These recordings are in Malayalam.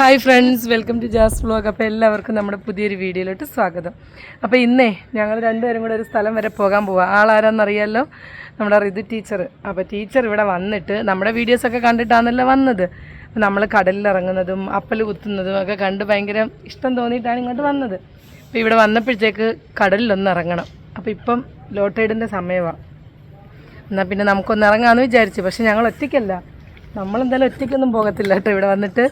Hi friends welcome to Jas vlog അപ്പോൾ എല്ലാവർക്കും നമ്മുടെ പുതിയൊരു വീഡിയോയിലോട്ട് സ്വാഗതം. അപ്പോൾ ഇന്നേ ഞങ്ങൾ രണ്ടുപേരും കൂടെ ഒരു സ്ഥലം വരെ പോകാൻ പോവാം. ആളാരാന്നറിയാലോ? നമ്മുടെ റിതു ടീച്ചർ അപ്പോൾ ടീച്ചർ ഇവിടെ വന്നിട്ട് നമ്മുടെ വീഡിയോസൊക്കെ കണ്ടിട്ടാണല്ലോ വന്നത്. നമ്മൾ കടലിൽ ഇറങ്ങുന്നതും അപ്പൽ കുത്തുന്നതും ഒക്കെ കണ്ട് ഭയങ്കര ഇഷ്ടം തോന്നിയിട്ടാണ് ഇങ്ങോട്ട് വന്നത്. അപ്പോൾ ഇവിടെ വന്നപ്പോഴത്തേക്ക് കടലിലൊന്ന് ഇറങ്ങണം. അപ്പോൾ ഇപ്പം ലോട്ടൈഡിന്റെ സമയമാണ് എന്നാൽ പിന്നെ നമുക്കൊന്ന് ഇറങ്ങാമെന്ന് വിചാരിച്ചു. പക്ഷേ ഞങ്ങൾ ഒറ്റയ്ക്കല്ല. നമ്മളെന്തായാലും ഒറ്റയ്ക്കൊന്നും പോകത്തില്ല കേട്ടോ ഇവിടെ വന്നിട്ട്.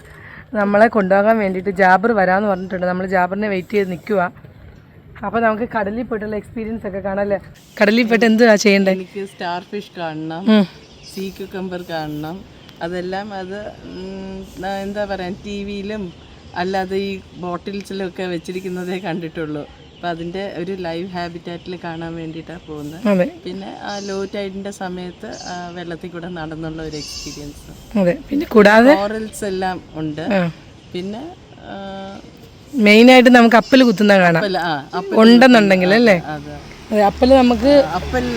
നമ്മളെ കൊണ്ടുപോകാൻ വേണ്ടിയിട്ട് ജാബർ വരാമെന്ന് പറഞ്ഞിട്ടുണ്ട്. നമ്മൾ ജാബറിനെ വെയിറ്റ് ചെയ്ത് നിൽക്കുക അപ്പോൾ നമുക്ക് കടലിൽ പോയിട്ടുള്ള എക്സ്പീരിയൻസ് ഒക്കെ കാണാമല്ലേ കടലിൽ പോയിട്ട് എന്തുവാ ചെയ്യേണ്ടത് എനിക്ക് സ്റ്റാർ ഫിഷ് കാണണം സീ കുക്കമ്പർ കാണണം. അതെല്ലാം അത് എന്താ പറയുക ടി വിയിലും അല്ലാതെ ഈ ബോട്ടിൽസിലും ഒക്കെ വെച്ചിരിക്കുന്നതേ കണ്ടിട്ടുള്ളൂ. അപ്പം അതിന്റെ ഒരു ലൈവ് ഹാബിറ്റാറ്റിൽ കാണാൻ വേണ്ടിയിട്ടാണ് പോകുന്നത്. പിന്നെ ആ ലോ ടൈഡിന്റെ സമയത്ത് വെള്ളത്തിൽ കൂടെ നടന്നുള്ള ഒരു എക്സ്പീരിയൻസ് അതെ. പിന്നെ കൂടാതെ കോറൽസ് എല്ലാം ഉണ്ട്. പിന്നെ മെയിൻ മെയിനായിട്ട് നമുക്ക് അപ്പൽ കുത്തുന്ന കാണാം. ഉണ്ടെന്നുണ്ടെങ്കിൽ അല്ലേ? അതെ. അപ്പൽ നമുക്ക് അപ്പൽ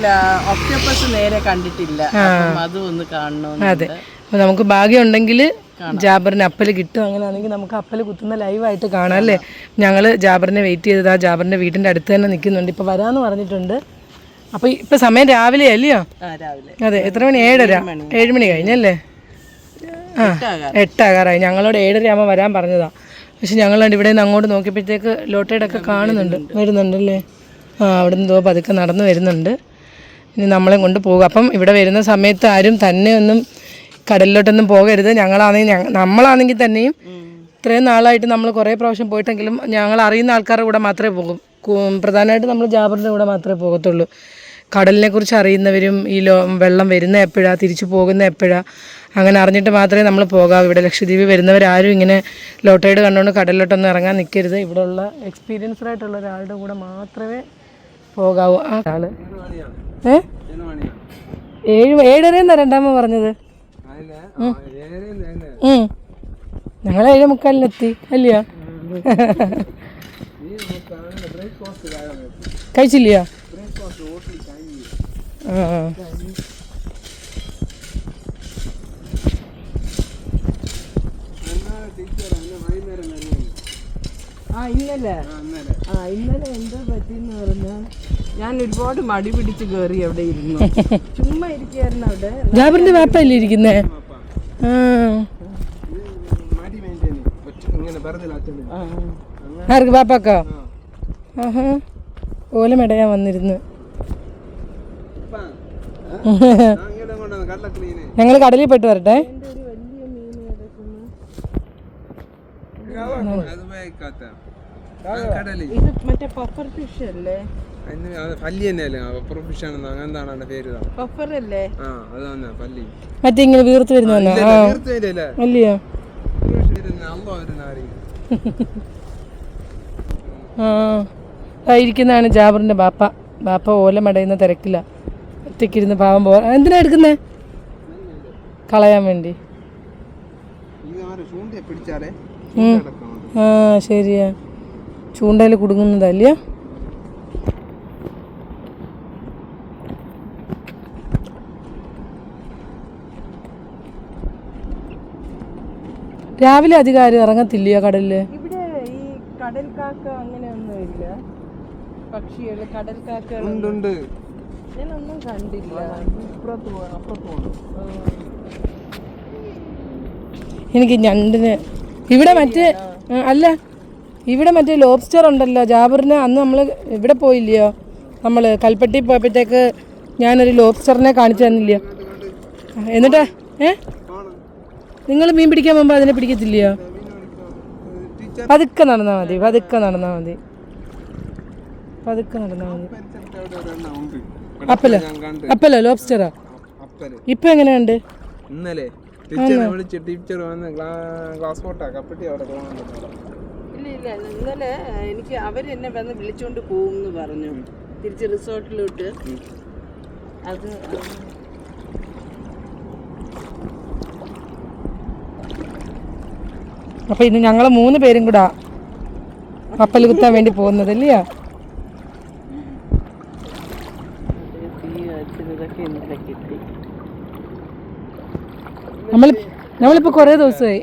ഒക്ടോപ്പസ് നേരെ കണ്ടിട്ടില്ല. അതും ഒന്ന് കാണണം അതെ. നമുക്ക് ഭാഗ്യം ഉണ്ടെങ്കിൽ ജാബറിന് അപ്പൽ കിട്ടും. അങ്ങനെയാണെങ്കിൽ നമുക്ക് അപ്പൽ കുത്തുന്ന ലൈവായിട്ട് കാണാം അല്ലേ? ഞങ്ങൾ ജാബറിനെ വെയിറ്റ് ചെയ്തത് ആ ജാബറിന്റെ വീടിന്റെ അടുത്ത് തന്നെ നിൽക്കുന്നുണ്ട്. ഇപ്പോൾ വരാന്ന് പറഞ്ഞിട്ടുണ്ട്. അപ്പോൾ ഇപ്പോൾ സമയം രാവിലെ അല്ലയോ? അതെ എത്ര മണി? ഏഴര. ഏഴ് മണി. കഴിഞ്ഞല്ലേ ആ എട്ടാകാറായി. ഞങ്ങളോട് ഏഴര ആകുമ്പോൾ വരാൻ പറഞ്ഞതാ. പക്ഷെ ഞങ്ങൾ ഇവിടെ നിന്ന് അങ്ങോട്ട് നോക്കിയപ്പോഴത്തേക്ക് ലോട്ടേഡൊക്കെ കാണുന്നുണ്ട്. വരുന്നുണ്ടല്ലേ ആ അവിടെ നിന്ന് തോ പതുക്കെ നടന്നു വരുന്നുണ്ട്. ഇനി നമ്മളെ കൊണ്ട് പോകും. അപ്പം ഇവിടെ വരുന്ന സമയത്ത് ആരും തന്നെ ഒന്നും കടലിലോട്ടൊന്നും പോകരുത്. ഞങ്ങളാണെങ്കിൽ ഞങ്ങ നമ്മളാണെങ്കിൽ തന്നെയും ഇത്രയും നാളായിട്ട് നമ്മൾ കുറേ പ്രാവശ്യം പോയിട്ടെങ്കിലും ഞങ്ങൾ അറിയുന്ന ആൾക്കാരുടെ കൂടെ മാത്രമേ പോകും. പ്രധാനമായിട്ടും നമ്മൾ ജാബറിന്റെ കൂടെ മാത്രമേ പോകത്തുള്ളൂ. കടലിനെ കുറിച്ച് അറിയുന്നവരും ഈ ലോ വെള്ളം വരുന്ന എപ്പോഴാണ് തിരിച്ചു പോകുന്ന എപ്പോഴാണ് അങ്ങനെ അറിഞ്ഞിട്ട് മാത്രമേ നമ്മൾ പോകാവൂ. ഇവിടെ ലക്ഷദ്വീപ് വരുന്നവരാരും ഇങ്ങനെ ലോട്ടൈഡ് കണ്ടുകൊണ്ട് കടലിലോട്ടൊന്നും ഇറങ്ങാൻ നിൽക്കരുത് ഇവിടെയുള്ള എക്സ്പീരിയൻസ്ഡ് ആയിട്ടുള്ള ഒരാളുടെ കൂടെ മാത്രമേ പോകാവൂ. ആ ആൾ ഏ? ഏഴ് ഏഴരയെന്നാ രണ്ടാമ പറഞ്ഞത്. ഞങ്ങൾ ഏഴ് മുക്കാലിനെത്തി അല്ലയോ? കഴിച്ചില്ലയോ. ആ ഇന്നലെ. ആ ഇന്നലെ. എന്താ പറ്റിയെന്ന് പറഞ്ഞാൽ ഞാൻ ഒരുപാട് മടി പിടിച്ച് കയറി അവിടെ ഇരുന്നു. ചുമ്മാ ഇരിക്കുകയായിരുന്നു അവിടെ. ജാബറിന്റെ വാപ്പല്ലേ ഇരിക്കുന്നേ. ആർക്ക് വാപ്പാക്കോ? ആഹാ. ഓല മെടയാൻ വന്നിരുന്നു. ഞങ്ങൾ കടലിൽ പെട്ട് വരട്ടെ. ഇത് മറ്റേ പഫർ ഫിഷ് അല്ലേ? പല്ലി തന്നെയല്ലേ? പ്രൊഫഷൻ അങ്ങനെന്താണ് അതിന്റെ പേര് ഇതാ. അല്ലേ? ആ അത് തന്നെ പല്ലി. മറ്റേ ഇങ്ങനെ വീർത്ത് വരുന്ന ആ അല്ലയോ? ഇരിക്കുന്നതാണ് ജാബറിന്റെ ബാപ്പ. ബാപ്പ ഓല മടയുന്ന തിരക്കില്ല ഒറ്റയ്ക്കിരുന്ന് പാവം പോ എന്തിനാ എടുക്കുന്നേ? കളയാൻ വേണ്ടി. ഈ ആര് ചൂണ്ടയെ പിടിച്ചാലേ ആ ശരിയാ. ചൂണ്ടയിൽ കുടുങ്ങുന്നതല്ലയോ? രാവിലെ അധികം ആരും ഇറങ്ങത്തില്ലയോ കടലിൽ? ഇവിടെ ഈ കടൽ കാക്ക അങ്ങനെയൊന്നും ഇല്ല. പക്ഷികൾ കടൽ കാക്കകൾ ഉണ്ട് ഞാനൊന്നും കണ്ടില്ല. എനിക്ക് ഞണ്ടിന് ഇവിടെ മറ്റേ അല്ല ഇവിടെ മറ്റേ ലോബ്സ്റ്റർ ഉണ്ടല്ലോ ജാബറിന് അന്ന് നമ്മൾ ഇവിടെ പോയില്ലയോ? നമ്മൾ കൽപ്പട്ടി പോയപ്പോഴത്തേക്ക് ഞാനൊരു ലോബ്സ്റ്ററിനെ കാണിച്ചു തന്നില്ലയോ? എന്നിട്ട് എന്നിട്ടാ ഏ? നിങ്ങൾ മീൻ പിടിക്കാൻ പോകുമ്പോൾ അതിനെ പിടിക്കത്തില്ലയോ? പതുക്കെ നടന്നാൽ മതി പതുക്കെ നടന്നാൽ മതി. പതുക്കെ നടന്നാൽ മതി. അപ്പല? അപ്പല ലോബ്സ്റ്ററാ ഇപ്പൊ എങ്ങനെയുണ്ട്? ഇന്നലെ ടീച്ചറെ വിളിച്ച് ടീച്ചർ വന്ന് ക്ലാസ് ഫോട്ടോ കപ്പട്ടി അവിടെ ഇല്ല ഇല്ല ഇന്നലെ എനിക്ക് അവരെന്നെ വന്ന് വിളിച്ചോണ്ട് പോകും എന്ന് പറഞ്ഞു തിരിച്ച് റിസോർട്ടിലോട്ട് അത് അപ്പൊ ഇന്ന് ഞങ്ങൾ മൂന്ന് പേരും കൂടാ കപ്പൽ കുത്താൻ വേണ്ടി പോകുന്നത് അല്ലയോ നമ്മൾ നമ്മളിപ്പോ കുറേ ദിവസമായി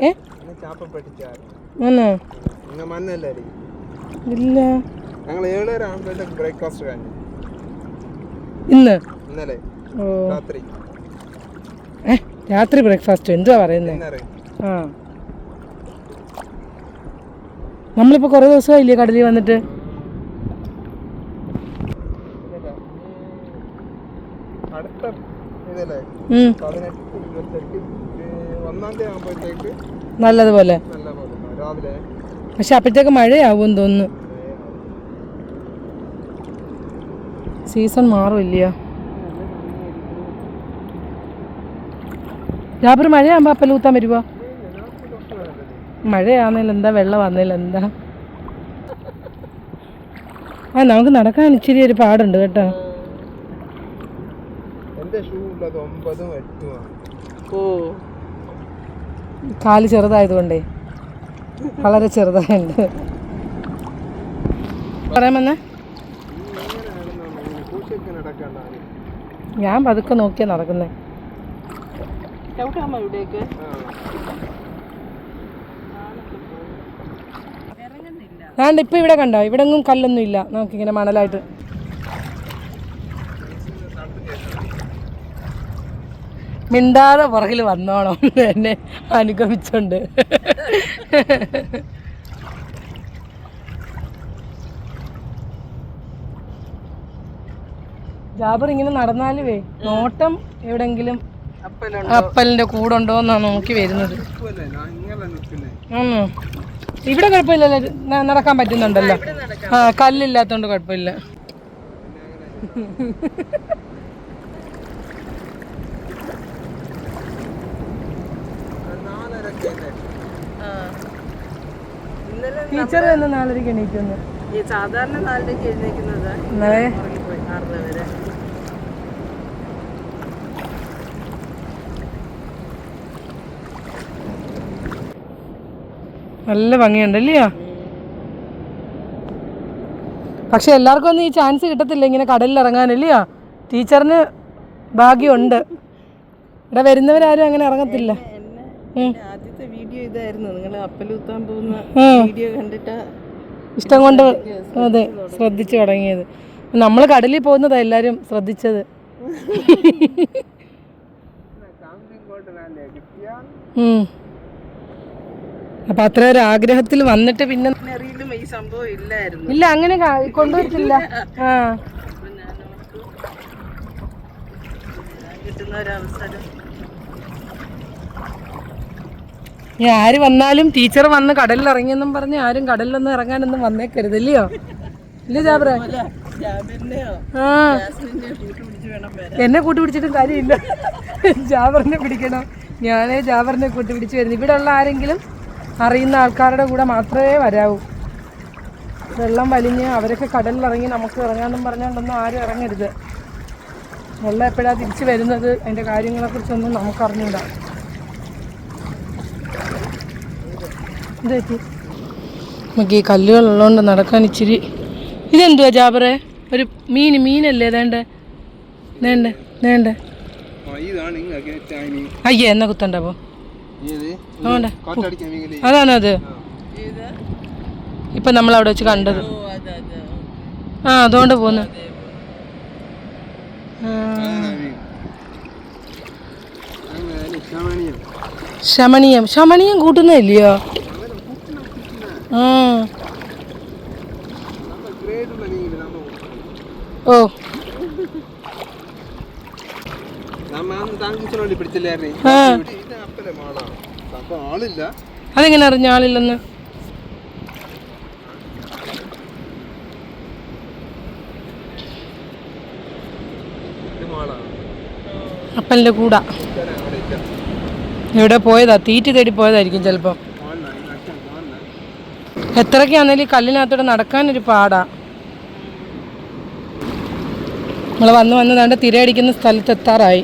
ഇന്ന്? രാത്രി ബ്രേക്ക്ഫാസ്റ്റ് എന്തുവാ പറയുന്നേ? ഇന്നലെ ആ. നമ്മളിപ്പോൾ കുറേ ദിവസമായില്ലേ കടലിൽ വന്നിട്ട്. നല്ലതുപോലെ. പക്ഷെ അപ്പോഴത്തേക്ക് മഴയാവും തോന്നുന്നു. സീസൺ മാറില്ല രാത്രി മഴയാകുമ്പോൾ അപ്പലൂത്താൻ വരുമോ മഴയാന്നേലും എന്താ വെള്ളം വന്നില്ല എന്താ? ആ നമുക്ക് നടക്കാൻ ഇച്ചിരി ഒരു പാടുണ്ട് കേട്ടോ. ഓ. കാൽ ചെറുതായതുകൊണ്ടേ. വളരെ ചെറുതായുണ്ട്. പറയാമെന്നേ ഞാൻ പതുക്കെ നോക്കിയാ നടക്കുന്നേ. ചവിട്ടാമോ ഇവിടേക്ക് ഞാണ്ട് ഇപ്പൊ ഇവിടെ കണ്ടോ? ഇവിടെ ഒന്നും കല്ലൊന്നും ഇല്ല. നമുക്കിങ്ങനെ മണലായിട്ട്. മിണ്ടാതെ പുറകിൽ വന്നോണം എന്നെ അനുഗമിച്ചുണ്ട്. ജാബർ ഇങ്ങനെ നടന്നാലുവേ നോട്ടം എവിടെങ്കിലും അപ്പലിന്റെ അപ്പലിന്റെ കൂടുണ്ടോന്നാ നോക്കി വരുന്നത്. ആണോ ഇവിടെ കുഴപ്പമില്ലല്ലോ നടക്കാൻ പറ്റുന്നുണ്ടല്ലോ. ആ കല്ലില്ലാത്തോണ്ട് കുഴപ്പമില്ല. ടീച്ചർ എന്ന് നാലരയ്ക്ക് എണീറ്റ് സാധാരണ നാലിലേക്ക് എഴുന്നേക്കുന്നത് ഇന്നലെ ഭംഗിയുണ്ട് അല്ലയോ പക്ഷെ എല്ലാവർക്കും ഒന്നും ഈ ചാൻസ് കിട്ടത്തില്ല ഇങ്ങനെ കടലിൽ ഇറങ്ങാനല്ലയോ ടീച്ചറിന് ഭാഗ്യമുണ്ട്. ഇവിടെ വരുന്നവരാരും അങ്ങനെ ഇറങ്ങത്തില്ല. ആദ്യത്തെ വീഡിയോ ഇതായിരുന്നു. നിങ്ങൾ അപ്പലൂത്താൻ പോകുന്ന. വീഡിയോ കണ്ടിട്ട് ഇഷ്ടം കൊണ്ട് അതെ ശ്രദ്ധിച്ചു തുടങ്ങിയത്. നമ്മൾ കടലിൽ പോകുന്നതാ എല്ലാവരും ശ്രദ്ധിച്ചത്. ഉം. അപ്പൊ അത്ര ഒരു ആഗ്രഹത്തിൽ വന്നിട്ട് പിന്നെ ഈ സംഭവം ഇല്ലായിരുന്നു. ഇല്ല അങ്ങനെ കാ- കൊണ്ടുവരത്തില്ല. ആ. കിട്ടുന്ന ഇനി ആര് വന്നാലും ടീച്ചർ വന്ന് കടലിൽ ഇറങ്ങിയെന്നും പറഞ്ഞ് ആരും കടലിലൊന്നും ഇറങ്ങാനൊന്നും വന്നേക്കരുത് ഇല്ലയോ ഇല്ല ജാബ്ര എന്നെ ആ. ജാസ്മിനെയോ കൂട്ടി പിടിച്ചിട്ടും എന്നെ കാര്യമില്ല. ജാബറിനെ പിടിക്കണം. ഞാനേ ജാബറിനെ കൂട്ടി പിടിച്ചു വരുന്നു. ഇവിടെ ഉള്ള ആരെങ്കിലും അറിയുന്ന ആൾക്കാരുടെ കൂടെ മാത്രമേ വരാവൂ. വെള്ളം വലിഞ്ഞ് അവരൊക്കെ കടലിൽ ഇറങ്ങി നമുക്ക് ഇറങ്ങാമെന്നും പറഞ്ഞുകൊണ്ടൊന്നും ആരും ഇറങ്ങരുത്. വെള്ളം എപ്പോഴാണ് തിരിച്ചു വരുന്നത്? അതിന്റെ കാര്യങ്ങളെക്കുറിച്ചൊന്നും നമുക്ക് അറിഞ്ഞൂടാ ഇത് പറ്റി? നമുക്ക് ഈ കല്ലുകളുള്ളതുകൊണ്ട് നടക്കാൻ ഇച്ചിരി ഇതെന്തുവാ ജാബറെ? ഒരു മീൻ മീനല്ലേ? വേണ്ടേ വേണ്ടേ വേണ്ടേ അയ്യേ എന്നാ കുത്തണ്ടപ്പോ ഏത് ആണ്ടെ. കാറ്റടിക്കാൻ വീങ്ങിൽ അതാണോ അത് ഇത് ഇപ്പൊ നമ്മൾ അവിടെ വെച്ച് കണ്ടത്. ഓ അതെ അതെ ആ അതുകൊണ്ട് പോന്നു. ആ, അങ്ങനെ ശമണിയം ശമനീയം. ശമനീയം. കൂട്ടുന്നില്ലയോ ആ. നമ്മൾ ഗ്രേഡുള്ള നീങ്ങിൽ നമ്മൾ ഓ. നമ്മ അന്ന് താങ്കിച്ചോളി പിടിച്ചില്ലായിരുന്നേ ആ. ഇത് അപ്പലെ മാളാണ് അപ്പൊ ആളില്ല അതെങ്ങനെ അറിഞ്ഞ ആളില്ലെന്ന്? അപ്പന്റെ കൂടാ. ഇവിടെ പോയതാ? തീറ്റി തേടി പോയതായിരിക്കും ചിലപ്പോൾ എത്രക്കാന്നേലും ഈ കല്ലിനകത്തൂടെ നടക്കാനൊരു പാടാ. നമ്മൾ വന്ന് വന്ന് താണ്ട് തിരയടിക്കുന്ന സ്ഥലത്ത് എത്താറായി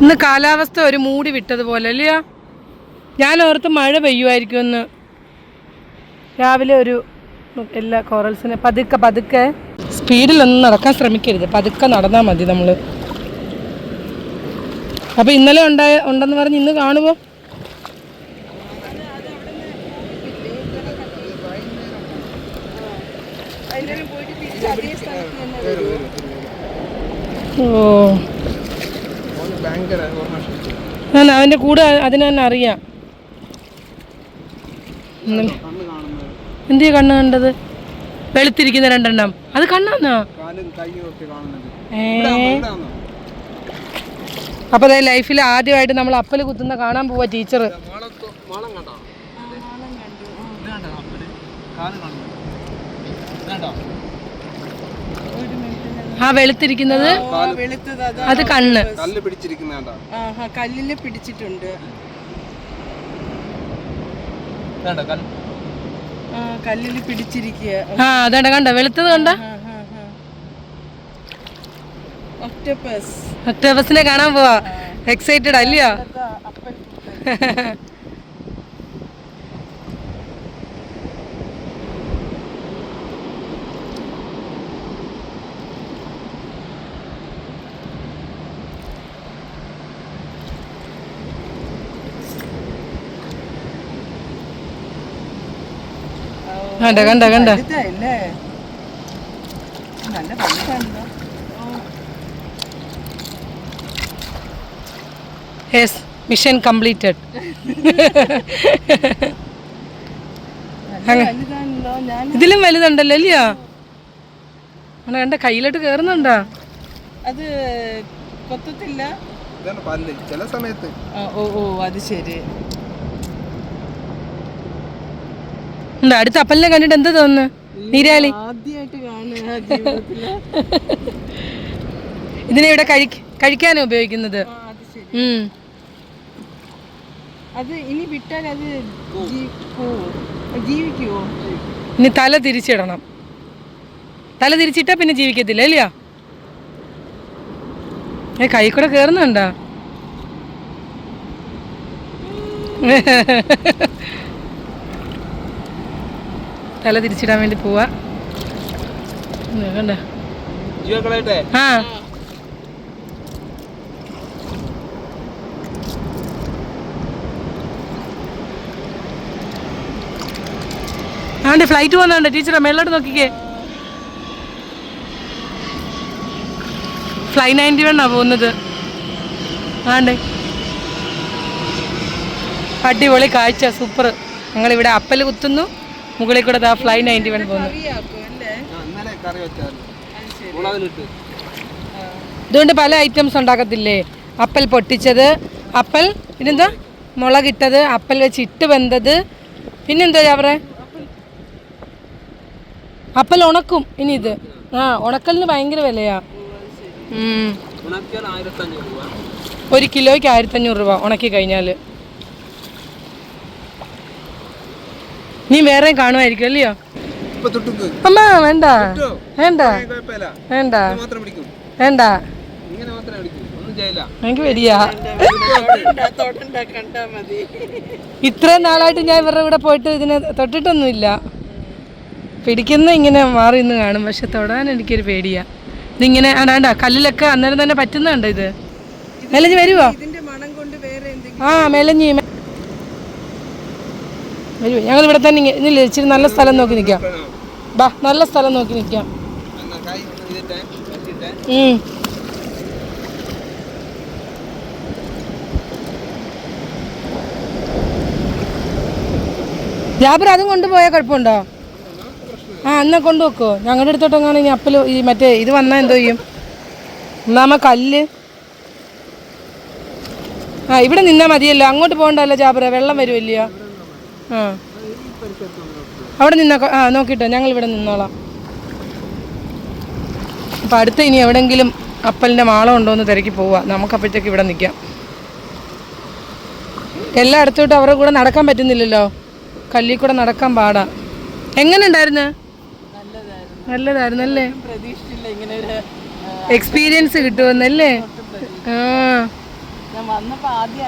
ഇന്ന് കാലാവസ്ഥ ഒരു മൂടി വിട്ടതുപോലെ അല്ലയോ? ഞാൻ ഓർത്ത് മഴ പെയ്യുമായിരിക്കും പെയ്യുമായിരിക്കുമെന്ന്. രാവിലെ ഒരു എല്ലാ കോറൽസിനെ പതുക്കെ പതുക്കെ സ്പീഡിലൊന്നും നടക്കാൻ ശ്രമിക്കരുത്. പതുക്കെ നടന്നാൽ മതി നമ്മൾ അപ്പോൾ ഇന്നലെ ഉണ്ടായ ഉണ്ടെന്ന് പറഞ്ഞ് ഇന്ന് കാണുമോ? ഓ. ഞാൻ അവന്റെ കൂടെ അതിനെ തന്നെ അറിയാം. എന്തിയാ കണ്ണ് കണ്ടത്? വെളുത്തിരിക്കുന്ന രണ്ടെണ്ണം. അത് കണ്ണാന്നോ? അപ്പൊ ഏ? അപ്പോൾ ലൈഫിൽ ആദ്യമായിട്ട് നമ്മൾ അപ്പൽ കുത്തുന്ന കാണാൻ പോവാ ടീച്ചർ. ആ വെളുത്തിരിക്കുന്നത് അത് കണ്ണ്. കല്ല് പിടിച്ചിട്ടുണ്ട്. ഇത് കണ്ടോ? കല്ല് ആ കല്ലിൽ പിടിച്ചിരിക്കുക. ആ അതാണ്ട കണ്ട? വെളുത്തത് കണ്ട? ഒക്ടോപ്പസ്. ഒക്ടോബസിനെ കാണാൻ പോവാ. എക്സൈറ്റഡ് അല്ലയോ കണ്ട കണ്ട കണ്ട. യെസ് മിഷൻ കംപ്ലീറ്റഡ് ഇതിലും വലുതുണ്ടല്ലോ അല്ലയോ? അവിടെ കണ്ട കയ്യിലോട്ട് കേറുന്നുണ്ടോ? അത് കൊത്തത്തില്ല. ചില സമയത്ത്. ഓ ഓ അത് ശരി. ഉണ്ട് അടുത്ത അപ്പലിനെ കണ്ടിട്ട് എന്താ തോന്നുന്നു? നീരാളി. ഇതിനെ ഇവിടെ കഴിക്ക കഴിക്കാനും ഉപയോഗിക്കുന്നത്. അത് ഇനി വിട്ടാൽ അത് ജീ- പോവോ? ജീവിക്കുവോ? ഇനി തല തിരിച്ചിടണം. തല തിരിച്ചിട്ടാ പിന്നെ ജീവിക്കത്തില്ല അല്ലയോ ഏ കൈ കൂടെ കയറുന്നുണ്ടോ തല തിരിച്ചിടാൻ വേണ്ടി പോവാ. ആ. ആണ്ട് ഫ്ലൈറ്റ് പോകുന്നുണ്ട് ടീച്ചറെ മേളിലോട്ട് നോക്കിക്കേ. ഫ്ലൈ നയന്റി വണ്ണാ പോകുന്നത് ആണ്ടേ. അടിപൊളി കാഴ്ച സൂപ്പർ ഞങ്ങളിവിടെ അപ്പൽ കുത്തുന്നു. മുകളിൽ കൂടെ ദാ ഫ്ലൈ നയന്റി വൺ പോകുന്നു ഇതുകൊണ്ട് പല ഐറ്റംസ് ഉണ്ടാക്കത്തില്ലേ? അപ്പൽ പൊട്ടിച്ചത് അപ്പൽ പിന്നെന്താ മുളകിട്ടത് അപ്പൽ വെച്ച് ഇട്ട് വെന്തത് പിന്നെന്താ അവരെ അപ്പൽ ഉണക്കും ഇനി ഇത് ആ ഉണക്കലിന് ഭയങ്കര വിലയാ. ഒരു കിലോയ്ക്ക് ആയിരത്തഞ്ഞൂറ് രൂപ ഉണക്കി കഴിഞ്ഞാൽ നീ വേറെ കാണുമായിരിക്കും അല്ലയോ? അമ്മ വേണ്ട. വേണ്ട. വേണ്ട. വേണ്ട. എനിക്ക് വരിയാ ഇത്രയും നാളായിട്ട് ഞാൻ ഇവരുടെ കൂടെ പോയിട്ട് ഇതിനെ തൊട്ടിട്ടൊന്നുമില്ല. പിടിക്കുന്ന ഇങ്ങനെ മാറി നിന്ന് കാണും. പക്ഷെ തൊടാൻ എനിക്കൊരു പേടിയാ. ഇതിങ്ങനെ ആണ്ടാ കല്ലിലൊക്കെ അന്നേരം തന്നെ പറ്റുന്നുണ്ടോ ഇത്? മെലഞ്ഞ് വരുവോ? ആ മെലഞ്ഞ് വരുവോ ഞങ്ങൾ ഇവിടെ തന്നെ ഇന്നില്ല ഇച്ചിരി നല്ല സ്ഥലം നോക്കി നിൽക്കാം ബാ നല്ല സ്ഥലം നോക്കി നിൽക്കാം ജാബർ അതും കൊണ്ടുപോയാൽ കുഴപ്പമുണ്ടോ? ആ എന്നാ കൊണ്ടുവെക്കോ. ഞങ്ങളുടെ അടുത്തോട്ടെങ്ങാണ് ഇനി അപ്പൽ ഈ മറ്റേ ഇത് വന്നാൽ എന്തോ ചെയ്യും. ഒന്നാമ കല്ല്. ആ ഇവിടെ നിന്നാൽ മതിയല്ലോ. അങ്ങോട്ട് പോകണ്ടല്ലോ ജാബിറ. വെള്ളം വരുമല്ലയോ അവിടെ നിന്നാ ആ നോക്കിട്ടോ ഞങ്ങൾ ഇവിടെ നിന്നോളാം. അപ്പം അടുത്ത ഇനി എവിടെങ്കിലും അപ്പലിന്റെ മാളം ഉണ്ടോ എന്ന് തിരക്കി പോവാ. നമുക്കപ്പോഴത്തേക്ക് ഇവിടെ നിൽക്കാം എല്ലായിടത്തോട്ടും അവരുടെ കൂടെ നടക്കാൻ പറ്റുന്നില്ലല്ലോ. കല്ലിൽ കൂടെ നടക്കാൻ പാടാ. എങ്ങനെ ഉണ്ടായിരുന്നു? നല്ലതായിരുന്നു. അല്ലേ? എക്സ്പീരിയൻസ് കിട്ടുമെന്നല്ലേ ആ ഞാൻ വന്നപ്പോ ആദ്യം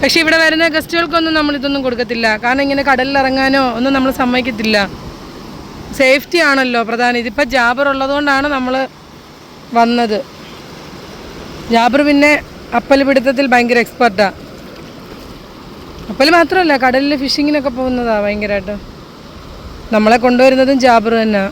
പക്ഷെ ഇവിടെ വരുന്ന ഗസ്റ്റുകൾക്കൊന്നും നമ്മൾ ഇതൊന്നും കൊടുക്കത്തില്ല. കാരണം ഇങ്ങനെ കടലിൽ ഇറങ്ങാനോ ഒന്നും നമ്മൾ സമ്മതിക്കത്തില്ല. സേഫ്റ്റി ആണല്ലോ പ്രധാനം. ഇതിപ്പോൾ ജാബർ ഉള്ളതുകൊണ്ടാണ് നമ്മൾ വന്നത്. ജാബർ പിന്നെ അപ്പൽ പിടുത്തത്തിൽ ഭയങ്കര എക്സ്പെർട്ടാ അപ്പൽ മാത്രമല്ല കടലിൽ ഫിഷിങ്ങിനൊക്കെ പോകുന്നതാ ഭയങ്കരമായിട്ട് നമ്മളെ കൊണ്ടുവരുന്നതും ജാബർ തന്നെ.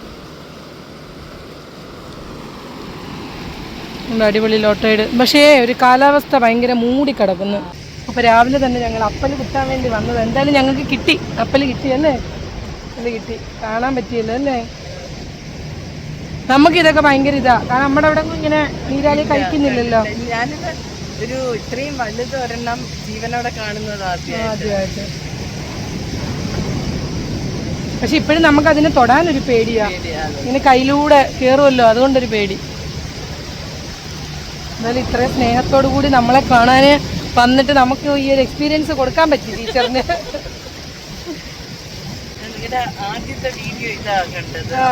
അടിപൊളി ലോട്ടൈഡ് പക്ഷേ ഒരു കാലാവസ്ഥ ഭയങ്കര മൂടി കിടക്കുന്നു അപ്പോൾ രാവിലെ തന്നെ ഞങ്ങൾ അപ്പൽ കുത്താൻ വേണ്ടി വന്നത്. എന്തായാലും ഞങ്ങൾക്ക് കിട്ടി. അപ്പൽ കിട്ടി അല്ലേ? അപ്പൽ കിട്ടി. കാണാൻ പറ്റിയല്ലോ അല്ലേ? നമുക്ക് ഇതൊക്കെ ഭയങ്കര ഇതാ. കാരണം നമ്മുടെ അവിടെ ഇങ്ങനെ നീരാളി കഴിക്കുന്നില്ലല്ലോ. ഞാനിത് ഒരു ഇത്രയും വലുത് ഒരെണ്ണം ജീവനോടെ കാണുന്നത് ആദ്യം ആദ്യമായിട്ട് പക്ഷെ ഇപ്പോഴും നമുക്ക് അതിനെ തൊടാനൊരു പേടിയാ. ഇങ്ങനെ കയ്യിലൂടെ കേറുമല്ലോ അതുകൊണ്ടൊരു പേടി. എന്നാലും ഇത്രയും സ്നേഹത്തോടു കൂടി നമ്മളെ കാണാൻ വന്നിട്ട് നമുക്ക് ഈ ഒരു എക്സ്പീരിയൻസ് കൊടുക്കാൻ പറ്റി ടീച്ചറിന്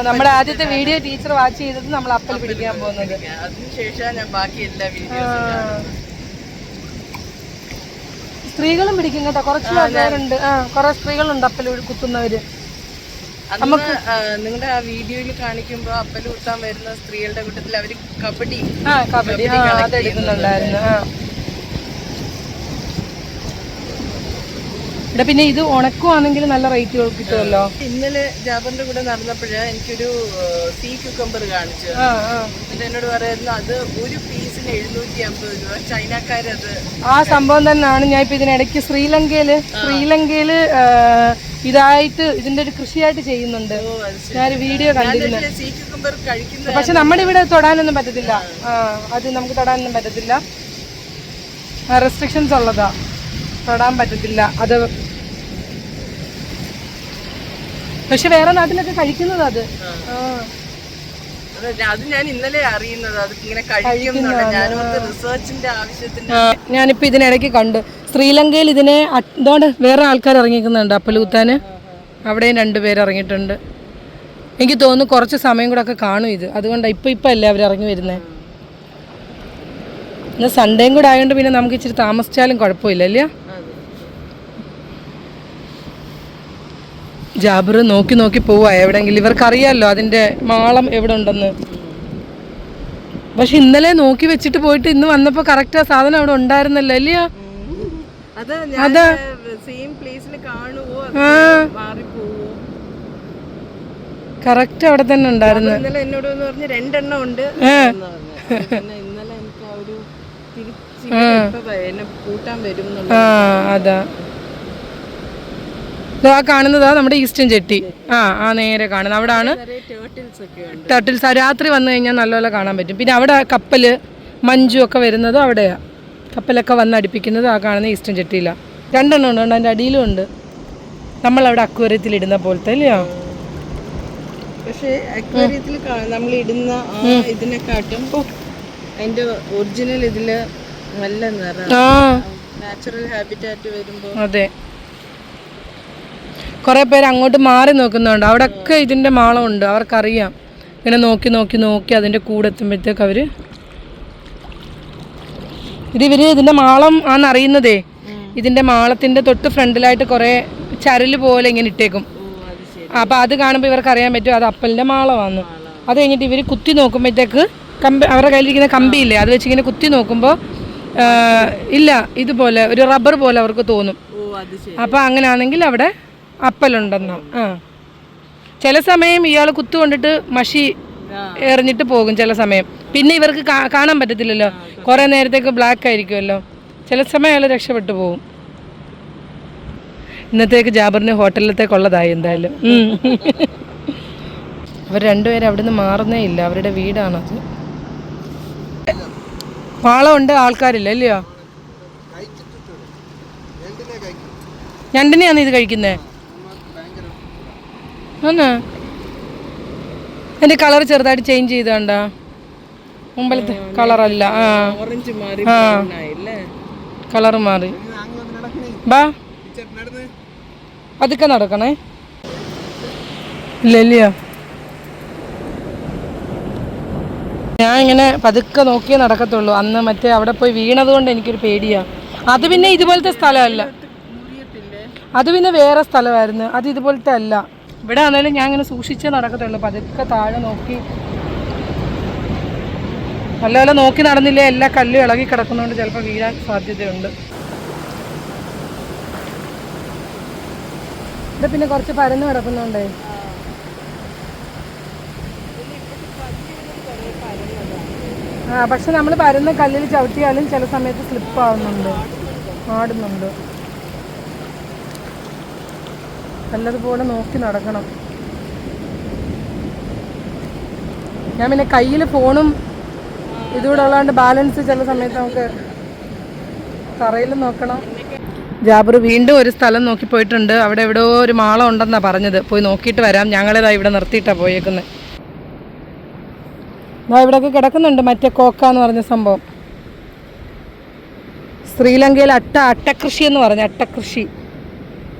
നമ്മുടെ ആദ്യത്തെ വീഡിയോ ടീച്ചർ വാച്ച് ചെയ്തത് നമ്മൾ അപ്പൽ പിടിക്കാൻ പോകുന്നത്. സ്ത്രീകളും പിടിക്കും കേട്ടോ. കുറച്ച് ആൾക്കാരുണ്ട്. ആ കുറെ സ്ത്രീകളുണ്ട് അപ്പൽ കുത്തുന്നവര്. നമുക്ക് നിങ്ങളുടെ ആ വീഡിയോയിൽ കാണിക്കുമ്പോ അപ്പൽ കുത്താൻ വരുന്ന സ്ത്രീകളുടെ കൂട്ടത്തിൽ അവർ കബഡി ആ കബഡി. അതെടുക്കുന്നുണ്ടായിരുന്നു ആ. ഇവിടെ പിന്നെ ഇത് ഉണക്കുവാണെങ്കിൽ നല്ല റേറ്റ് കിട്ടുമല്ലോ? ഇന്നലെ ജാബറിന്റെ കൂടെ നടന്നപ്പോഴാ എനിക്കൊരു സീ ക്യൂക്കമ്പർ കാണിച്ചു എന്നിട്ട് എന്നോട് പറയുന്നു അത് ഒരു പീസിന് എഴുന്നൂറ്റി അമ്പത് രൂപ. ചൈനക്കാരത്. ആ സംഭവം തന്നെയാണ്. ഞാൻ ഇപ്പൊ ഇതിനിടയ്ക്ക് ശ്രീലങ്കയിൽ ശ്രീലങ്കയിൽ ഇതായിട്ട് ഇതിന്റെ ഒരു കൃഷിയായിട്ട് ചെയ്യുന്നുണ്ട്. ഞാൻ ഞാനൊരു വീഡിയോ കണ്ടിരുന്നു. പക്ഷെ നമ്മുടെ ഇവിടെ തൊടാനൊന്നും പറ്റത്തില്ല. അത് നമുക്ക് തൊടാനൊന്നും പറ്റത്തില്ല. റെസ്ട്രിക്ഷൻസ് ഉള്ളതാ. തൊടാൻ പറ്റത്തില്ല. അത് പക്ഷെ വേറെ നാട്ടിലൊക്കെ കഴിക്കുന്നത് അത്. അത് ഞാൻ- ഇന്നലെ അറിയുന്നത്. അത് ഇങ്ങനെ കഴിക്കുന്നുണ്ട് ഞാനിപ്പോ ഇതിനിടയ്ക്ക് കണ്ട്. ശ്രീലങ്കയിൽ ഇതിനെ അതുകൊണ്ട് വേറെ ആൾക്കാർ ഇറങ്ങിക്കുന്നുണ്ട് അപ്പലൂത്താന് അവിടെയും രണ്ടുപേര് ഇറങ്ങിയിട്ടുണ്ട്. എനിക്ക് തോന്നുന്നു കുറച്ച് സമയം കൂടെ ഒക്കെ കാണും ഇത്. അതുകൊണ്ടാണ് ഇപ്പം ഇപ്പം അല്ലേ അവർ ഇറങ്ങി വരുന്നത് ഇന്ന് സൺഡേയും കൂടെ ആയതുകൊണ്ട് പിന്നെ നമുക്ക് ഇച്ചിരി താമസിച്ചാലും കുഴപ്പമില്ല അല്ലേ ജാബിർ നോക്കി നോക്കി പോവാ. എവിടെയെങ്കിലും ഇവർക്കറിയാമല്ലോ അതിന്റെ മാളം എവിടെ ഉണ്ടെന്ന് പക്ഷെ ഇന്നലെ നോക്കി വെച്ചിട്ട് പോയിട്ട് ഇന്ന് വന്നപ്പോൾ കറക്റ്റ് ആ സാധനം അവിടെ ഉണ്ടായിരുന്നല്ലോ അല്ലയോ അത് അത്. കറക്റ്റ് അവിടെ തന്നെ ഉണ്ടായിരുന്നു. ഇന്നലെ എന്നോട് എന്ന് പറഞ്ഞ് രണ്ടെണ്ണം ഉണ്ട് എന്ന് പറഞ്ഞു. പിന്നെ ഇന്നലെ എനിക്ക് ആ ഒരു തിരിച്ച് ഇപ്പൊ വ- എന്നെ കൂട്ടാൻ വരും എന്നുള്ള ആ ഇതാ കാണുന്നതാ നമ്മുടെ ഈസ്റ്റേൺ ജെട്ടി. ആ ആ നേരെ കാണുന്നത്. അവിടെ ആണ് ടർട്ടിൽസ് രാത്രി വന്നു കഴിഞ്ഞാൽ നല്ലപോലെ കാണാൻ പറ്റും. പിന്നെ അവിടെ കപ്പൽ മഞ്ജു ഒക്കെ വരുന്നതും അവിടെയാ. കപ്പലൊക്കെ വന്ന് അടുപ്പിക്കുന്നത് ആ കാണുന്ന ഈസ്റ്റേൺ ചെട്ടിയിലാണ് രണ്ടെണ്ണം ഉണ്ട് അതിന്റെ അടിയിലും ഉണ്ട്. നമ്മളവിടെ അക്വേറിയത്തിൽ ഇടുന്ന പോലത്തെ അല്ലയോ പക്ഷേ അക്വേറിയത്തിൽ നമ്മൾ ഇടുന്ന ഇതിനെക്കാട്ടും അതിന്റെ ഒറിജിനൽ ഇതിൽ നല്ല നിറം. നാച്ചുറൽ ഹാബിറ്റാറ്റ് വരുമ്പോൾ അതെ. കുറേ പേര് അങ്ങോട്ട് മാറി നോക്കുന്നുണ്ട്. അവിടെ ഒക്കെ ഇതിന്റെ മാളമുണ്ട്. അവർക്കറിയാം. ഇങ്ങനെ നോക്കി നോക്കി നോക്കി അതിന്റെ കൂടെ എത്തുമ്പോഴത്തേക്ക് അവർ ഇത് ഇവർ ഇതിന്റെ മാളം ആണെന്നറിയുന്നതേ ഇതിന്റെ മാളത്തിന്റെ തൊട്ട് ഫ്രണ്ടിലായിട്ട് കുറേ ചരൽ പോലെ ഇങ്ങനെ ഇട്ടേക്കും. അപ്പോൾ അത് കാണുമ്പോൾ ഇവർക്ക് അറിയാൻ പറ്റും അത് അപ്പലിന്റെ മാളമാണ് അത് കഴിഞ്ഞിട്ട് ഇവർ കുത്തി നോക്കുമ്പോഴത്തേക്ക് കമ്പി അവരുടെ കയ്യിലിരിക്കുന്ന കമ്പിയില്ലേ അത് വെച്ച് ഇങ്ങനെ കുത്തി നോക്കുമ്പോൾ ഇല്ല ഇതുപോലെ ഒരു റബ്ബർ പോലെ അവർക്ക് തോന്നും. അപ്പോൾ അങ്ങനെയാണെങ്കിൽ അവിടെ അപ്പലുണ്ടെന്നോ? ആ. ചില സമയം ഇയാൾ കുത്തു കൊണ്ടിട്ട് മഷി എറിഞ്ഞിട്ട് പോകും ചില സമയം. പിന്നെ ഇവർക്ക് കാണാൻ പറ്റത്തില്ലല്ലോ. കുറേ നേരത്തേക്ക് ബ്ലാക്ക് ആയിരിക്കുമല്ലോ. ചില സമയം അയാൾ രക്ഷപ്പെട്ടു പോകും. ഇന്നത്തേക്ക് ജാബറിന് ഹോട്ടലിലത്തേക്കുള്ളതായി എന്തായാലും. അവർ രണ്ടുപേരും അവിടെ നിന്ന് മാറുന്നേ ഇല്ല. അവരുടെ വീടാണത്. വാളമുണ്ട് ആൾക്കാരില്ല അല്ലയോ ഞണ്ടിനെയാണ് ഇത് കഴിക്കുന്നേ? ആന്നാ എന്റെ കളർ ചെറുതായിട്ട് ചേഞ്ച് ചെയ്തോണ്ട മുമ്പിലത്തെ കളറല്ല ആ. ആ. കളർ മാറി. ബാ. അതൊക്കെ നടക്കണേ. ഇല്ല ഇല്ലയോ ഞാൻ ഇങ്ങനെ പതുക്കെ നോക്കിയേ നടക്കത്തുള്ളൂ. അന്ന് മറ്റേ അവിടെ പോയി വീണത് കൊണ്ട് എനിക്കൊരു പേടിയാ. അത് പിന്നെ ഇതുപോലത്തെ സ്ഥലമല്ല. അത് പിന്നെ വേറെ സ്ഥലമായിരുന്നു. അത് ഇതുപോലത്തെ അല്ല. ഇവിടെ ആണെങ്കിലും ഞാൻ ഇങ്ങനെ സൂക്ഷിച്ചേ നടക്കത്തുള്ളൂ. പതുക്കെ താഴെ നോക്കി. നല്ലപോലെ നോക്കി നടന്നില്ലേ എല്ലാ കല്ലും ഇളകി കിടക്കുന്നതുകൊണ്ട് ചിലപ്പോൾ വീഴാൻ സാധ്യതയുണ്ട്. ഇവിടെ പിന്നെ കുറച്ച് പരന്ന് കിടക്കുന്നുണ്ടേ. ആ പക്ഷെ നമ്മൾ പരന്ന കല്ലിൽ ചവിട്ടിയാലും ചില സമയത്ത് സ്ലിപ്പ് ആവുന്നുണ്ട്. ആടുന്നുണ്ട്. നല്ലതുപോലെ നോക്കി നടക്കണം. ഞാൻ പിന്നെ കയ്യിൽ ഫോണും ഇതുകൂടെ ഉള്ളതുകൊണ്ട് ബാലൻസ് ചില സമയത്ത് നമുക്ക് തറയിൽ നോക്കണം. ജാബർ വീണ്ടും ഒരു സ്ഥലം നോക്കി പോയിട്ടുണ്ട്. അവിടെ എവിടെയോ ഒരു മാളം ഉണ്ടെന്നാണ് പറഞ്ഞത്. പോയി നോക്കിയിട്ട് വരാം. ഞങ്ങളിതാ ഇവിടെ നിർത്തിയിട്ടാണ് പോയേക്കുന്നത് എന്നാ ഇവിടെയൊക്കെ കിടക്കുന്നുണ്ട് മറ്റേ കോക്ക എന്ന് പറഞ്ഞ സംഭവം. ശ്രീലങ്കയിൽ അട്ട അട്ടകൃഷി എന്ന് പറഞ്ഞ അട്ടകൃഷി.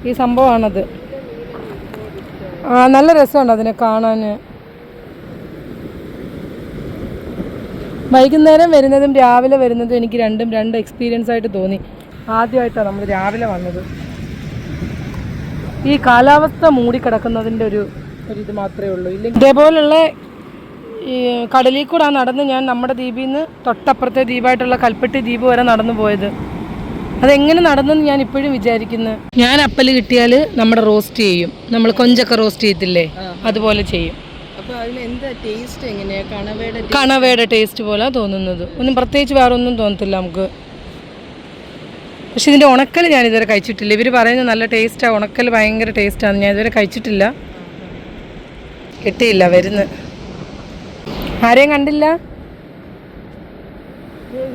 ഈ സംഭവമാണത്. ആ നല്ല രസമുണ്ട് അതിനെ കാണാൻ വൈകുന്നേരം വരുന്നതും രാവിലെ വരുന്നതും എനിക്ക് രണ്ടും രണ്ട് എക്സ്പീരിയൻസ് ആയിട്ട് തോന്നി. ആദ്യമായിട്ടാണ് നമ്മൾ രാവിലെ വന്നത്. ഈ കാലാവസ്ഥ മൂടിക്കിടക്കുന്നതിന്റെ ഒരു ഒരു ഇത് മാത്രമേ ഉള്ളൂ. ഇല്ലെങ്കിൽ ഇതേപോലുള്ള ഈ കടലിൽ കൂടെ നടന്ന് ഞാൻ നമ്മുടെ ദ്വീപിൽ നിന്ന് തൊട്ടപ്പുറത്തെ ദ്വീപായിട്ടുള്ള കൽപ്പെട്ടി ദ്വീപ് വരെ നടന്നു പോയത്. അതെങ്ങനെ നടന്നെന്ന് ഞാൻ ഇപ്പോഴും വിചാരിക്കുന്നു. ഞാൻ അപ്പൽ കിട്ടിയാൽ നമ്മുടെ റോസ്റ്റ് ചെയ്യും. നമ്മൾ കൊഞ്ചൊക്കെ റോസ്റ്റ് ചെയ്തില്ലേ? അതുപോലെ ചെയ്യും. ടേസ്റ്റ് കണവയുടെ ടേസ്റ്റ് പോലെ തോന്നുന്നത്. ഒന്നും പ്രത്യേകിച്ച് വേറെ ഒന്നും തോന്നത്തില്ല നമുക്ക്. പക്ഷെ ഇതിന്റെ ഉണക്കൽ ഞാൻ ഇതുവരെ കഴിച്ചിട്ടില്ല. ഇവർ പറയുന്നത് നല്ല ടേസ്റ്റാണ് ഉണക്കൽ ഭയങ്കര ടേസ്റ്റാണ് ഞാൻ ഇതുവരെ കഴിച്ചിട്ടില്ല. കിട്ടിയില്ല വരുന്ന്. ആരെയും കണ്ടില്ല?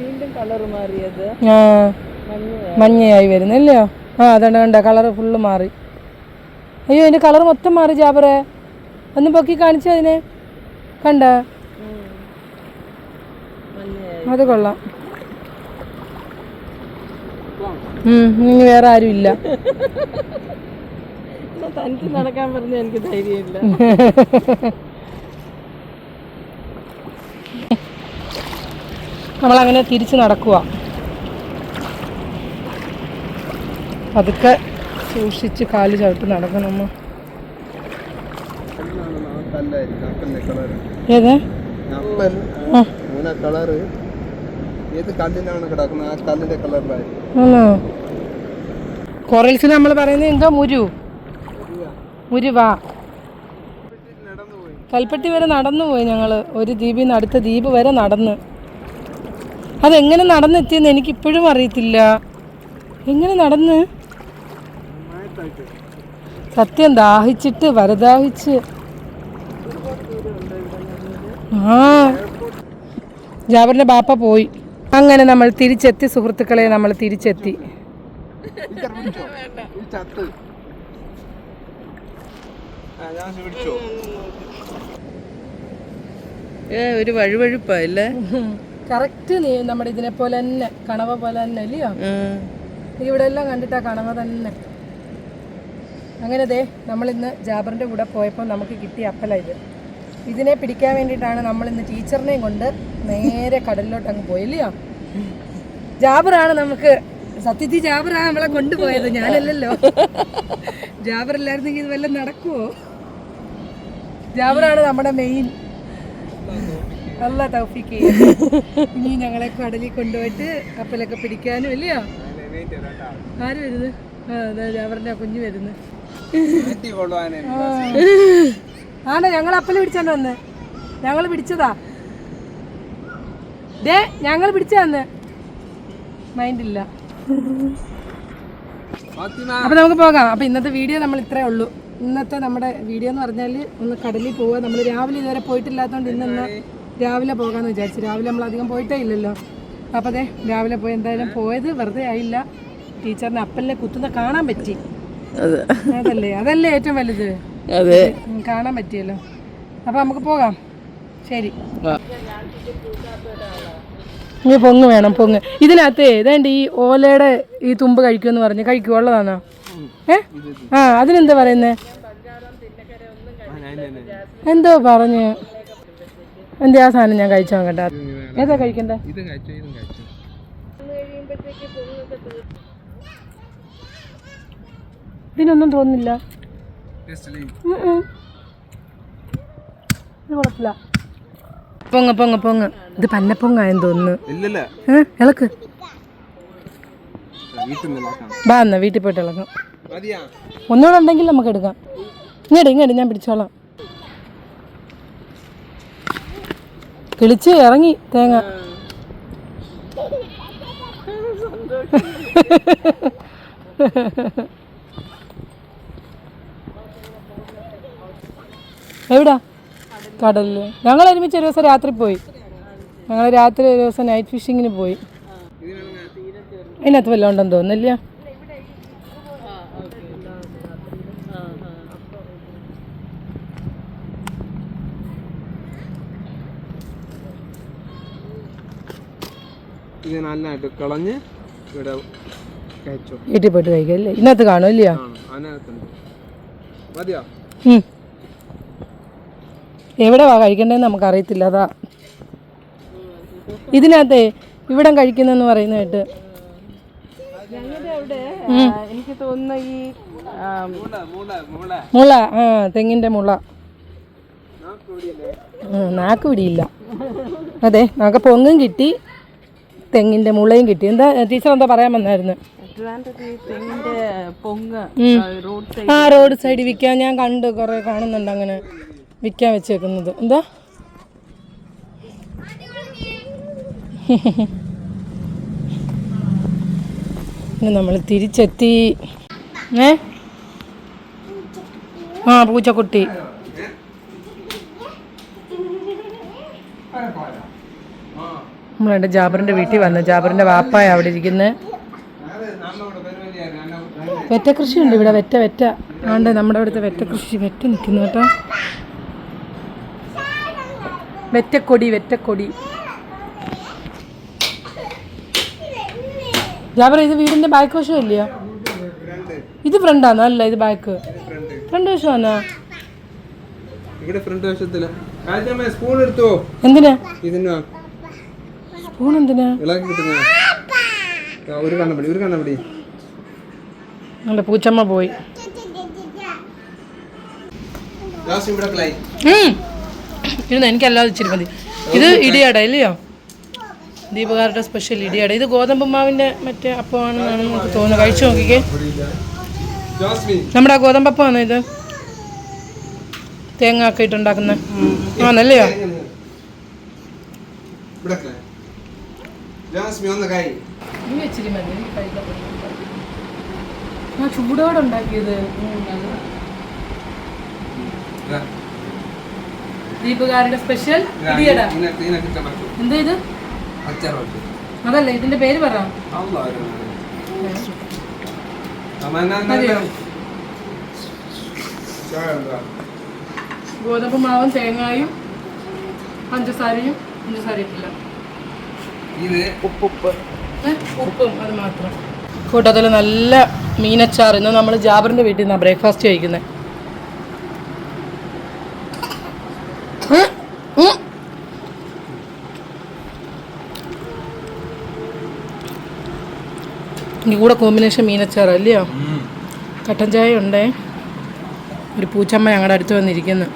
വീണ്ടും കളർ മാറിയത്. ആ. മഞ്ഞയായി വരുന്നല്ലയോ? ആ അതാണ് കണ്ട കളറ് ഫുള്ള് മാറി. അയ്യോ അതിന്റെ കളർ മൊത്തം മാറി ജാബറെ. ഒന്ന് പൊക്കി കാണിച്ചു അതിനെ. കണ്ട? അത് കൊള്ളാം. ഇനി വേറെ ആരും ഇല്ല. തനിക്ക് നടക്കാൻ പറഞ്ഞ എനിക്ക് ധൈര്യമില്ല. നമ്മളങ്ങനെ തിരിച്ചു നടക്കുക പതുക്കെ സൂക്ഷിച്ച് കാൽ ചവിട്ട് നടക്കണം നമ്മ ഏത്? കളറ് ഏത് കല്ലിനാണ് കിടക്കുന്നത്? ആ കല്ലിന്റെ കളറിലായിരിക്കും. ആണോ? കൊറൽസിന് നമ്മൾ പറയുന്നത് എന്തോ? മുരു. മുരുവാ. കൽപ്പട്ടി വരെ നടന്നു പോയി ഞങ്ങൾ ഒരു ദ്വീപിൽ നിന്ന് അടുത്ത ദ്വീപ് വരെ നടന്ന്. അതെങ്ങനെ നടന്നെത്തിയെന്ന് എനിക്കിപ്പോഴും അറിയത്തില്ല. എങ്ങനെ നടന്ന്? സത്യം ദാഹിച്ചിട്ട് വരദാഹിച്ച്. ആ. ജാബറിന്റെ ബാപ്പ പോയി. അങ്ങനെ നമ്മൾ തിരിച്ചെത്തി സുഹൃത്തുക്കളെ നമ്മൾ തിരിച്ചെത്തി. ഏ ഒരു വഴുവഴുപ്പല്ലേ കറക്റ്റ് നീ നമ്മുടെ ഇതിനെ പോലെ തന്നെ കണവ പോലെ തന്നെ അല്ലയോ ഇവിടെ എല്ലാം കണ്ടിട്ടാ കണവ തന്നെ. അങ്ങനെ ദേ നമ്മളിന്ന് ജാബറിന്റെ കൂടെ പോയപ്പോൾ നമുക്ക് കിട്ടിയ അപ്പല ഇത്. ഇതിനെ പിടിക്കാൻ വേണ്ടിയിട്ടാണ് നമ്മൾ ഇന്ന് ടീച്ചറിനെയും കൊണ്ട് നേരെ കടലിലോട്ട് അങ്ങ് പോയില്ലയോ ജാബറാണ് നമുക്ക് സത്യത്തിൽ ജാബറാണ് നമ്മളെ കൊണ്ടുപോയത്. ഞാനല്ലല്ലോ. ജാബർ ഇല്ലായിരുന്നെങ്കിൽ ഇത് വല്ലതും നടക്കുമോ ജാബറാണ് നമ്മുടെ മെയിൻ. നല്ല തൗഫിക്ക് ഇനി ഞങ്ങളെ കടലിൽ കൊണ്ടുപോയിട്ട് കപ്പലൊക്കെ പിടിക്കാനും ഇല്ലയോ? ആര് വരുന്നത് ആ അതെ ആ കുഞ്ഞ് വരുന്നു. മാറ്റി കൊള്ളുവാനേ ആണോ ഞങ്ങൾ അപ്പൽ പിടിച്ചാണ് വന്ന്. ഞങ്ങൾ പിടിച്ചതാ. ദേ ഞങ്ങൾ പിടിച്ചതന്ന് മൈൻഡില്ല അപ്പൊ നമുക്ക് പോകാം. അപ്പൊ ഇന്നത്തെ വീഡിയോ നമ്മൾ ഇത്രേ ഉള്ളൂ. ഇന്നത്തെ നമ്മുടെ വീഡിയോ എന്ന് പറഞ്ഞാൽ ഒന്ന് കടലിൽ പോവുക. നമ്മൾ രാവിലെ ഇതുവരെ പോയിട്ടില്ലാത്തതുകൊണ്ട് ഇന്നൊന്ന് രാവിലെ പോകാമെന്ന് വിചാരിച്ചു. രാവിലെ നമ്മൾ അധികം പോയിട്ടേ ഇല്ലല്ലോ. അപ്പോൾ അതെ രാവിലെ പോയി എന്തായാലും പോയത് വെറുതെ ആയില്ല. ടീച്ചറിന് അപ്പലിനെ കുത്തുന്ന കാണാൻ പറ്റി. അതല്ലേ അതല്ലേ ഏറ്റവും വലുത്? അതെ. കാണാൻ പറ്റിയല്ലോ. അപ്പൊ നമുക്ക് പോകാം. ശരി. ഇനി പൊങ്ങ് വേണം പൊങ്ങ്. ഇതിനകത്ത് ഏതാണ്ട് ഈ ഓലയുടെ ഈ തുമ്പ് കഴിക്കുമെന്ന് പറഞ്ഞ് കഴിക്കുമോ ഉള്ളതാണോ? ഏ? ആ അതിനെന്താ പറയുന്നേ? എന്തോ പറഞ്ഞ്. എന്താ ആ സാധനം ഞാൻ കഴിച്ചോ കേട്ടോ ഏതാ കഴിക്കണ്ടേ? ഇതിനൊന്നും തോന്നുന്നില്ല. ഇത് കുഴപ്പമില്ല പൊങ്ങ പൊങ്ങ പൊങ്ങ. ഇത് പല്ലപ്പൊങ്ങായെന്ന് തോന്നുന്നു. ഇളക്ക്. വാ എന്നാ വീട്ടിൽ പോയിട്ട് ഇളക്കാം. ഒന്നുകൂടെ ഉണ്ടെങ്കിൽ നമുക്ക് എടുക്കാം. ഇങ്ങോട്ട് ഇങ്ങോട്ട് ഞാൻ പിടിച്ചോളാം. കിളിച്ച് ഇറങ്ങി തേങ്ങ. ha ha ha. എവിടാ? കടലിൽ ഞങ്ങൾ ഒരുമിച്ച് ഒരു ദിവസം രാത്രി പോയി. ഞങ്ങൾ രാത്രി ഒരു ദിവസം നൈറ്റ് ഫിഷിങ്ങിന് പോയി. അതിനകത്ത് വല്ലതും ഉണ്ടെന്ന് തോന്നുന്നില്ല. ഇത് നല്ലതായിട്ട് കളഞ്ഞ് ഇവിടെ വീട്ടിൽ പോയിട്ട് കഴിക്കാം അല്ലേ ഇതിനകത്ത് കാണും. ഇല്ലയോ മതിയോ. എവിടെ വാ കഴിക്കേണ്ടതെന്ന് നമുക്ക് അറിയത്തില്ല അതാ. ഇതിനകത്തെ ഇവിടം കഴിക്കുന്നെന്ന് പറയുന്ന കേട്ട്. ഞങ്ങളുടെ അവിടെ എനിക്ക് തോന്നുന്ന ഈ മൂള ആ തെങ്ങിന്റെ മുള. നാക്ക് പിടിയില്ല. അതെ നമുക്ക് പൊങ്ങും കിട്ടി. തെങ്ങിന്റെ മുളയും കിട്ടി. എന്താ ടീച്ചർ എന്താ പറയാൻ വന്നായിരുന്നു? ആ റോഡ് സൈഡിൽ വിൽക്കാൻ ഞാൻ കണ്ടു കുറേ കാണുന്നുണ്ട് അങ്ങനെ. വിൽക്കാൻ വെച്ചേക്കുന്നത്. എന്താ? നമ്മൾ തിരിച്ചെത്തി. ഏ? ആ പൂച്ചക്കുട്ടി. നമ്മളെന്റെ ജാബറിന്റെ വീട്ടിൽ വന്നു. ജാബറിന്റെ വാപ്പായ അവിടെ ഇരിക്കുന്നത് വെറ്റ കൃഷിയുണ്ട് ഇവിടെ വെറ്റ വെറ്റ. ആണ്ട് നമ്മുടെ അവിടുത്തെ വെറ്റ കൃഷി വെറ്റ നിൽക്കുന്നു കേട്ടോ. വെറ്റക്കൊടി വെറ്റക്കൊടി. ജാബർ ഇത് വീടിന്റെ ബാക്ക് വശം ഇല്ലയോ ഇത് ഫ്രണ്ടാണോ അല്ല ഇത് ബാക്ക് ഫ്രണ്ട് വശമാണോ? ഇവിടെ ഫ്രണ്ട് വശത്തിൽ. ആദ്യമേ സ്പൂൺ എടുത്തോ? എന്തിനാ? ഇതിന്. സ്പൂൺ എന്തിനാ? ഇളക്കി കിട്ടുന്ന ആ, ഒരു കണ്ണപിടി ഒരു കണ്ണപിടി നല്ല പൂച്ചമ്മ പോയി. ലാസ്റ്റ് ഇവിടെ. ഇരുന്ന് എനിക്കല്ലാതെ ഇച്ചിരി മതി. ഇത് ഇടിയട ഇല്ലയോ ദീപകാരുടെ സ്പെഷ്യൽ ഇടിയട. ഇത് ഗോതമ്പ് മാവിന്റെ മറ്റേ അപ്പമാണെന്നാണ് നമുക്ക് തോന്നുന്നത്. കഴിച്ചു നോക്കിക്കേ. നമ്മുടെ ഗോതമ്പപ്പമാണോ ഇത്? തേങ്ങ ഒക്കെ ഇട്ടുണ്ടാക്കുന്ന ആണല്ലയോ ചൂടോടെ ഉണ്ടാക്കിയത്. ദീപകാരുടെ സ്പെഷ്യൽ ഇടിയട എന്താ ഇത്? അതല്ല ഇതിന്റെ പേര് പറ. ഗോതമ്പ് മാവും തേങ്ങായും പഞ്ചസാരയും പഞ്ചസാര ഇട്ടില്ല. ഇത് ഉപ്പുപ്പ് ഏ? ഉപ്പും അത് മാത്രം. കൂട്ടത്തിൽ നല്ല മീനച്ചാർ ഇന്ന് നമ്മൾ ജാബറിന്റെ വീട്ടിൽ നിന്നാണ് ബ്രേക്ക്ഫാസ്റ്റ് കഴിക്കുന്നത് ഇനി കൂടെ കോമ്പിനേഷൻ മീനച്ചാർ അല്ലയോ കട്ടൻ ചായ ഉണ്ടേ ഒരു പൂച്ചമ്മ ഞങ്ങളുടെ അടുത്ത് വന്നിരിക്കുന്നു.